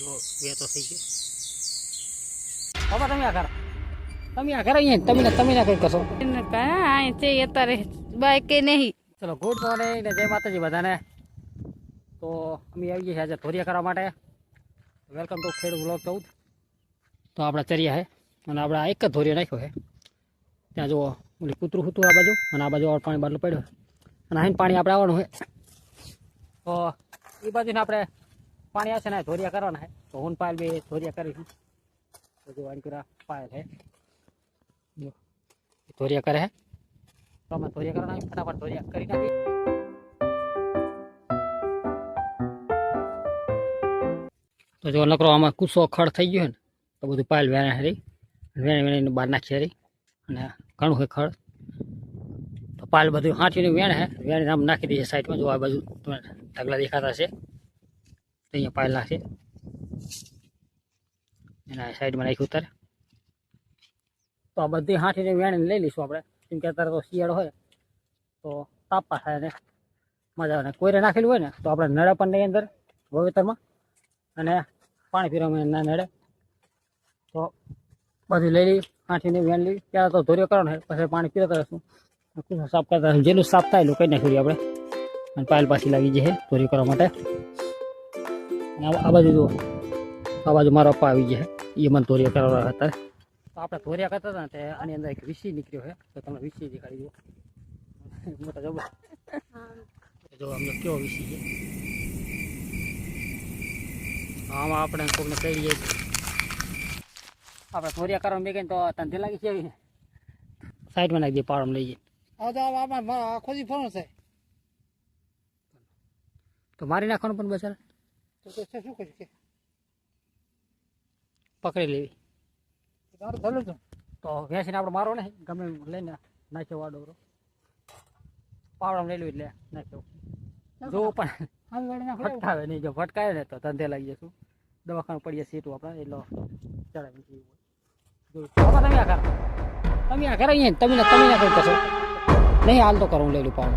જો બે તો થઈ ગયો બાબા તમે આ કર તમે આ કર અહીંયા તમે ને તમે ના કઈ કરશો એને કાંઈ છે અત્યારે બાઈક કે નહીં ચલો ગુડ મોર્નિંગ ને જય માતાજી બધાને તો અમે આવી ગયા છે આજે ધોરિયા કરવા માટે વેલકમ ટુ ખેડ બ્લોક ચૌદ તો આપણા ચરિયા છે અને આપણે આ એક જ ધોરિયો નાખ્યો છે ત્યાં જુઓ ઓલી કૂતરું હતું આ બાજુ અને આ બાજુ ઓર પાણી બાટલું પડ્યો અને અહીં પાણી આપણે આવવાનું છે તો એ બાજુને આપણે પાણી આવશે ને, ધોરિયા કરવાના હે. તો હું પાયલ બે ધોરિયા કરીશું. જો પાયલ હે. ધોરિયા કરે હે. તો અમે ધોરિયા કરવાના. ફટાફટ ધોરિયા કરી નાખી તો જો નકરો આમાં કુસો ખડ થઈ ગયો ને, તો બધું પાયલ વેણે હરી વેણે વેણીને બહાર નાખી હરી અને ઘણું હોય ખડ. તો પાયલ બધું હાંચીને વેણ હે. વેણીને આમ નાખી દઈએ સાઈડમાં. જો આ બાજુ તમને ઢગલા દેખાતા છે તો અહીંયા પાયલ નાખશે એના સાઈડમાં નાખ્યું ઉતારે તો આ બધી હાંચીને વેણીને લઈ લઈશું આપણે કેમ કે અત્યારે તો શિયાળો હોય તો તાપા થાય ને મજા આવે ને કોયરે નાખેલું હોય ને તો આપણે નળે પણ નહીં અંદર વાવેતરમાં અને પાણી પીવામાં ના નડે તો બધું લઈ લઈ આંઠીને વેણ લઈ ત્યારે તો ધોર્યો કરવાનો છે પછી પાણી પીતા રહેશું કુસો સાફ કરતા રહેશું. જેટલું સાફ થાય એટલું કરી નાખ્યું આપણે અને પાયલ પાછી લાગી જશે ધોર્યો કરવા માટે અને આ બાજુ જો. આ બાજુ મારો પપ્પા આવી ગયા. એ મને ધોરિયા કરવા હતા. તો આપણે ધોરિયા કરતા હતા ને આની અંદર એક વિસી નીકળ્યો છે તો તમને વિસી દેખાડી દો. મોટા જબર. જો અમને કેવો વિસી છે. આમાં આપણે કોઈને કહી જઈએ આપણે ધોરિયા કરવા મેં તો તને લાગી છે સાઈડમાં નાખી દઈએ પાડમ લઈ જઈએ આખો દી ફોન છે. તો મારી નાખવાનું પણ બચાર તો તો શું કરીશ કે પકડી લેવી. તારું તો તો વેસીને આપણે મારો ને ગમે લઈને નાખ્યો વાડો પાવડામાં લઈ એટલે નાખ્યો જોવું પણ ફટકાવે નહીં. જો ફટકાવે ને તો ધંધે લાગી જશું. દવાખાનું પડીએ સીટું આપણે. એટલો ચડાવી દઈએ જો તમે આ કર તમે આ કરો અહીંયા તમે તમે ના કરી નહીં હાલ તો કરો હું લઈ લઉં પાવડો.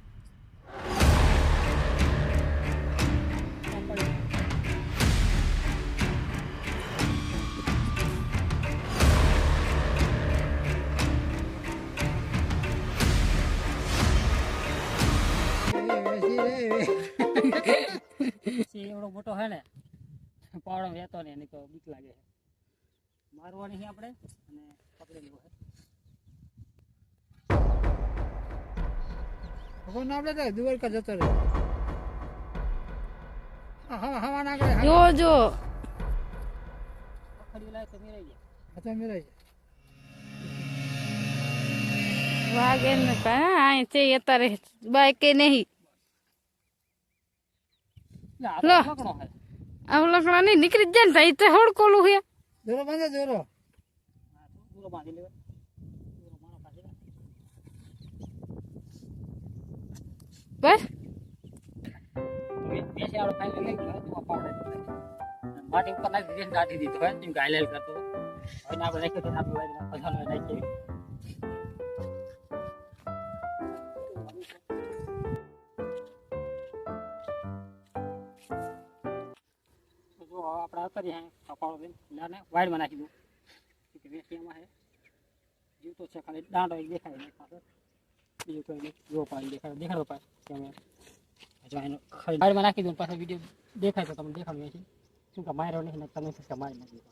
એ. પછી એવડો મોટો હે ને પાવડો રહેતો ને એની તો બીક લાગે છે. મારવાની છે આપણે અને પકડી લેવો ભગવાન આપણે તો દ્વારકા જતો રહે હા હા હવા ના કરે જો જો. પકડી લાય તો મેરાઈ જાય. હાથે મેરાઈ જાય. વાગે ને છે અત્યારે બાઈક નહીં. લે, આ લકડા નહીં નીકળી જ જાય ને ભાઈ તો બાંધે દોરો. હા, તો પૂરો બાંધી લે. બસ. માટી ઉપર નાખી દીધી હોય જેમ કરતો. હવે ને આપણે નાખ્યો તો આપણી વાડીમાં પછાડો જો હવે હે કપાળો બેન. લાને વાઇડમાં નાખી દઉં. કે વેસિયામાં હે. જીવ તો છે ખાલી દાંડો દેખાય નહીં પાછળ બીજું કોઈ નહીં. જો પાણી દેખાય. દેખાડો કેમ જો એનો વાડમાં નાખી દઉં પાછો વીડિયો દેખાય તો તમને દેખાડું છે શું કે માર્યો નહીં તમે શું કે મારી નાખી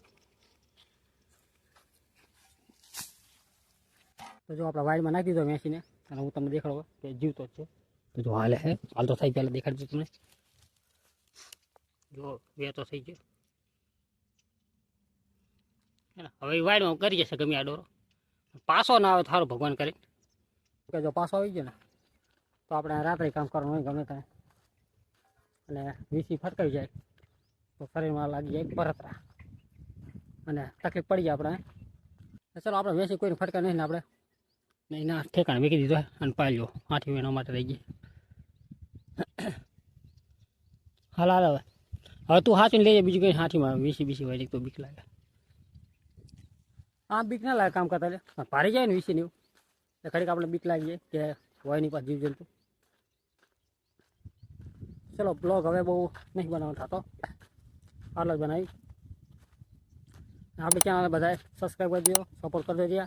તો જો આપણે વાડમાં નાખી દીધો મેસીને અને હું તમને દેખાડો કે જીવતો જ છે. તો જો હાલે હે. હાલ તો થઈ પહેલાં દેખાડજો તમને. જો વે તો થઈ ગયો. હવે વાડમાં કરી જશે ગમે આ ડોરો. પાછો ના આવે સારું ભગવાન કરે. કે જો પાછો આવી ગયો ને, તો આપણે રાત્રે કામ કરવાનું હોય ગમે ત્યાં અને વીસી ફટકાઈ જાય, તો શરીરમાં લાગી જાય પરતરા અને તકલીફ પડી જાય આપણે. ચલો, આપણે વેસી કોઈને ફટકા નહીં ને આપણે. નહીં એના ઠેકાણે મૂકી દીધો અને પાલ્યો. આઠી મહિના માટે રહી ગઈ હાલ હાલ હવે. હવે તું હાથીને લઈ જાય બીજું કંઈ. હાથીમાં વીસી બીસી હોય તો બીક લાગે. આમ બીક ના લાગે કામ કરતા લે. ભારી જાય ને વિશે ને એવું એટલે ખરેખર આપણે બીક લાગી જાય કે હોય નહીં પાસે જીવજંતુ. ચલો બ્લોગ હવે બહુ નહીં બનાવવાનો થતો. આટલો જ બનાવી આપણી ચેનલ બધાએ સબસ્ક્રાઈબ કરી દો સપોર્ટ કરી દેજો.